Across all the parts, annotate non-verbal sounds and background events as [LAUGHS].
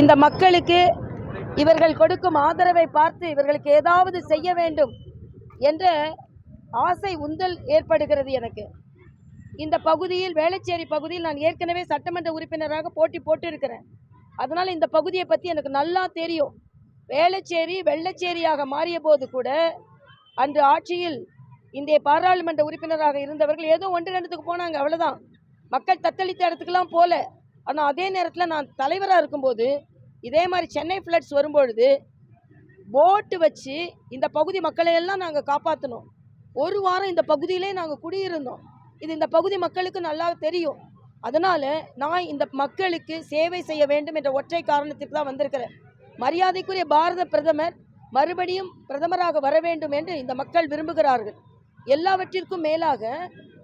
இந்த மக்களுக்கு இவர்கள் கொடுக்கும் ஆதரவை பார்த்து இவர்களுக்கு ஏதாவது செய்ய வேண்டும் என்ற ஆசை உந்தல் ஏற்படுகிறது எனக்கு. இந்த பகுதியில் வேளச்சேரி பகுதியில் நான் ஏற்கனவே சட்டமன்ற உறுப்பினராக போட்டி போட்டு இருக்கிறேன் அதனால் இந்த பகுதியை பற்றி எனக்கு நல்லா தெரியும். வேளச்சேரி வெள்ளச்சேரியாக மாறிய போது கூட அன்று ஆட்சியில் இந்திய பாராளுமன்ற உறுப்பினராக இருந்தவர்கள் ஏதோ ஒன்று ரெண்டுத்துக்கு போனாங்க அவ்வளோதான் மக்கள் தத்தளித்த இடத்துக்கெல்லாம் போல. ஆனால் அதே நேரத்தில் நான் தலைவராக இருக்கும்போது இதே மாதிரி சென்னை ஃப்ளட்ஸ் வரும்பொழுது போட்டு வச்சு இந்த பகுதி மக்களை எல்லாம் நாங்கள் காப்பாற்றினோம் ஒரு வாரம் இந்த பகுதியிலே நாங்கள் குடியிருந்தோம். இது இந்த பகுதி மக்களுக்கு நல்லா தெரியும். அதனால் நான் இந்த மக்களுக்கு சேவை செய்ய வேண்டும் என்ற ஒற்றை காரணத்திற்கு தான் வந்திருக்கிறேன். மரியாதைக்குரிய பாரத பிரதமர் மறுபடியும் பிரதமராக வர வேண்டும் என்று இந்த மக்கள் விரும்புகிறார்கள். எல்லாவற்றிற்கும் மேலாக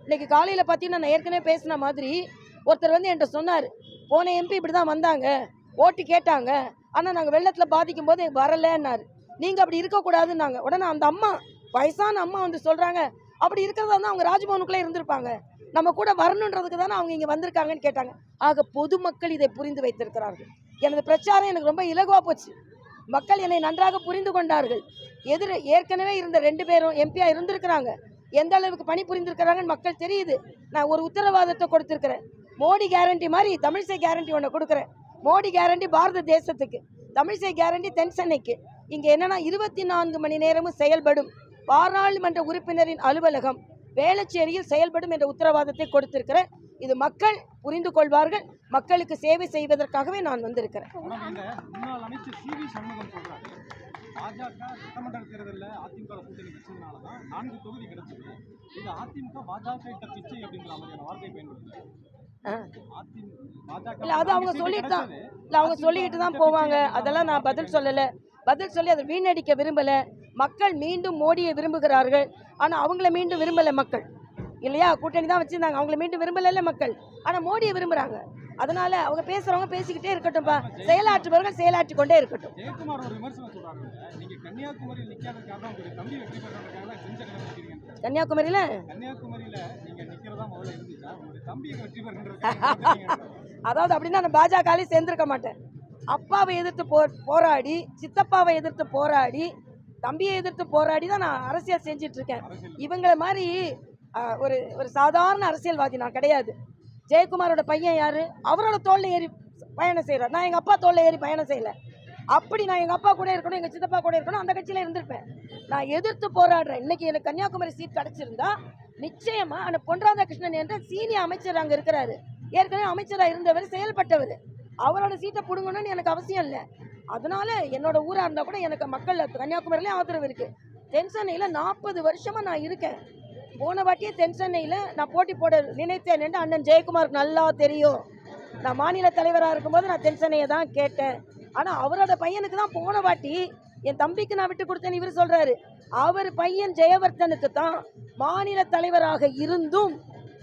இன்றைக்கி காலையில் பார்த்தீங்கன்னா நான் ஏற்கனவே பேசின மாதிரி ஒருத்தர் வந்து என்கிட்ட சொன்னார். போன எம்பி இப்படி தான் வந்தாங்க. ஓட்டு கேட்டாங்க. ஆனால் நாங்கள் வெள்ளத்தில் பாதிக்கும் போது வரலைன்னாரு. நீங்கள் அப்படி இருக்கக்கூடாதுன்னாங்க. உடனே அந்த அம்மா வயசான அம்மா வந்து சொல்கிறாங்க அப்படி இருக்கிறதா இருந்தால் அவங்க ராஜ்பவனுக்குள்ளே இருந்திருப்பாங்க. நம்ம கூட வரணுன்றதுக்கு தானே அவங்க இங்கே வந்திருக்காங்கன்னு கேட்டாங்க. ஆக பொதுமக்கள் இதை புரிந்து வைத்திருக்கிறார்கள். எனது பிரச்சாரம் எனக்கு ரொம்ப இலகுவாக போச்சு. மக்கள் என்னை நன்றாக புரிந்து கொண்டார்கள். எதிர ஏற்கனவே இருந்த ரெண்டு பேரும் எம்பியாக இருந்திருக்கிறாங்க. எந்த அளவுக்கு பணி புரிந்திருக்கிறாங்கன்னு மக்கள் தெரியுது. நான் ஒரு உத்தரவாதத்தை கொடுத்துருக்கிறேன். மோடி கேரண்டி மாதிரி தமிழிசை கேரண்டி ஒன்று கொடுக்குறேன். மோடி கேரண்டி பாரத தேசத்துக்கு தமிழிசை கேரண்டி தென் சென்னைக்கு இங்கே என்னென்னா இருபத்தி நான்கு மணி நேரமும் செயல்படும். பாராளுமன்ற உறுப்பினரின் அலுவலகம் வேளச்சேரியில் செயல்படும் என்ற உத்தரவாதத்தை கொடுத்திருக்கிறேன். இது மக்கள் புரிந்து கொள்வார்கள் மக்களுக்கு சேவை செய்வதற்காகவே நான் வந்திருக்கிறேன். பாஜக சட்டமன்ற தேர்தலில் அதிமுக கூட்டணி வச்சதுனால தான் நான்கு தொகுதி கிடைச்சது. இது அதிமுக பாஜக இட்ட பிச்சை அப்படிங்கிற மாதிரியான வார்த்தையை பயன்படுத்துது இல்லை அது அவங்க சொல்லிட்டு தான். இல்லை அவங்க சொல்லிக்கிட்டு தான் போவாங்க. அதெல்லாம் நான் பதில் சொல்லலை. பதில் சொல்லி அதை வீணடிக்க விரும்பலை. மக்கள் மீண்டும் மோடியை விரும்புகிறார்கள். ஆனால் அவங்கள மீண்டும் விரும்பலை மக்கள். இல்லையா? கூட்டணி தான் வச்சுருந்தாங்க. அவங்கள மீண்டும் விரும்பலைல்ல மக்கள். ஆனால் மோடியை விரும்புகிறாங்க அதனால அவங்க பேசுகிறவங்க பேசிக்கிட்டே இருக்கட்டும்ப்பா செயலாற்றுபவர்கள் செயலாற்றி கொண்டே இருக்கட்டும் கன்னியாகுமரியில் [LAUGHS] அதாவது அப்படின்னா நான் பாஜகலையும் சேர்ந்திருக்க மாட்டேன். அப்பாவை எதிர்த்து போ போராடி சித்தப்பாவை எதிர்த்து போராடி தம்பியை எதிர்த்து போராடி தான் நான் அரசியல் செஞ்சுட்டு இருக்கேன் இவங்கள மாதிரி ஒரு ஒரு சாதாரண அரசியல்வாதி நான் கிடையாது. ஜெயக்குமாரோட பையன் யாரு? அவரோட தோளில் ஏறி பயணம் செய்கிறார் நான் எங்கள் அப்பா தோளில் ஏறி பயணம் செய்யலை. அப்படி நான் எங்கள் அப்பா கூட இருக்கணும் எங்கள் சித்தப்பா கூட இருக்கணும் அந்த கட்சியில் இருந்திருப்பேன். நான் எதிர்த்து போராடுறேன். இன்னைக்கு எனக்கு கன்னியாகுமரி சீட் கிடச்சிருந்தா நிச்சயமாக அந்த பொன் கிருஷ்ணன் என்ற சீனியர் அமைச்சர் அங்கே இருக்கிறாரு. ஏற்கனவே அமைச்சராக இருந்தவர் செயல்பட்டவர். அவரோட சீட்டை பிடுங்கணும்னு எனக்கு அவசியம் இல்லை. அதனால என்னோட ஊராக இருந்தால் கூட எனக்கு மக்கள் கன்னியாகுமரியிலே ஆதரவு இருக்குது தென்சென்னையில் நாற்பது வருஷமாக நான் இருக்கேன். போன வாட்டியே தென்சென்னையில் நான் போட்டி போட நினைத்தேன் என்று அண்ணன் ஜெயக்குமாருக்கு நல்லா தெரியும். நான் மாநில தலைவராக இருக்கும்போது நான் தென்சென்னையை தான் கேட்டேன். ஆனால் அவரோட பையனுக்கு தான் போன வாட்டி என் தம்பிக்கு நான் விட்டு கொடுத்தேன்னு இவர் சொல்கிறாரு அவர் பையன் ஜெயவர்தனுக்கு தான் மாநில தலைவராக இருந்தும்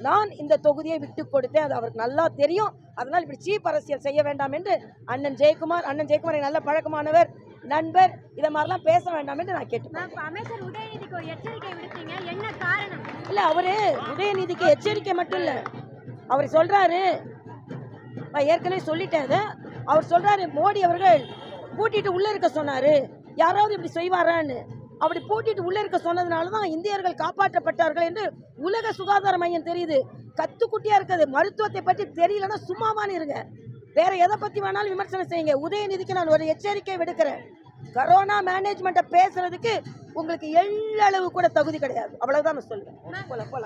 நான் இந்த தொகுதியை விட்டு கொடுத்தேன். அது அவருக்கு நல்லா தெரியும். அதனால் இப்படி சீப் அரசியல் செய்ய வேண்டாம் என்று அண்ணன் ஜெயக்குமார் அண்ணன் ஜெயக்குமார் நல்ல பழக்கமானவர். நண்பர் இதை மாதிரிலாம் பேச வேண்டாம் என்று நான் இப்ப அமைச்சர் உதயநிதிக்கு ஒரு எச்சரிக்கை விடுத்தீங்க. என்ன காரணம்? இல்லை அவரு உதயநிதிக்கு எச்சரிக்கை மட்டும் இல்லை. அவர் சொல்றாரு நான் ஏற்கனவே சொல்லிட்டேன் அதை அவர் சொல்றாரு மோடி அவர்கள் பூட்டிட்டு உள்ள இருக்க சொன்னாரு. யாராவது இப்படி செய்வாரான்னு. அப்படி பூட்டிட்டு உள்ள இருக்க சொன்னதுனால தான் இந்தியர்கள் காப்பாற்றப்பட்டார்கள் என்று உலக சுகாதார மையம் தெரியுது. கத்துக்குட்டியா இருக்குது. மருத்துவத்தை பற்றி தெரியலன்னா சும்மாவான்னு இருங்க. வேற எதை பத்தி வேணாலும் விமர்சனம் செய்யுங்க. உதயநிதிக்கு நான் ஒரு எச்சரிக்கை விடுக்கிறேன். கரோனா மேனேஜ்மெண்ட்டை பேசுறதுக்கு உங்களுக்கு எள்ளளவு கூட தகுதி கிடையாது. அவ்வளவுதான் நான் சொல்லுவேன் போல போல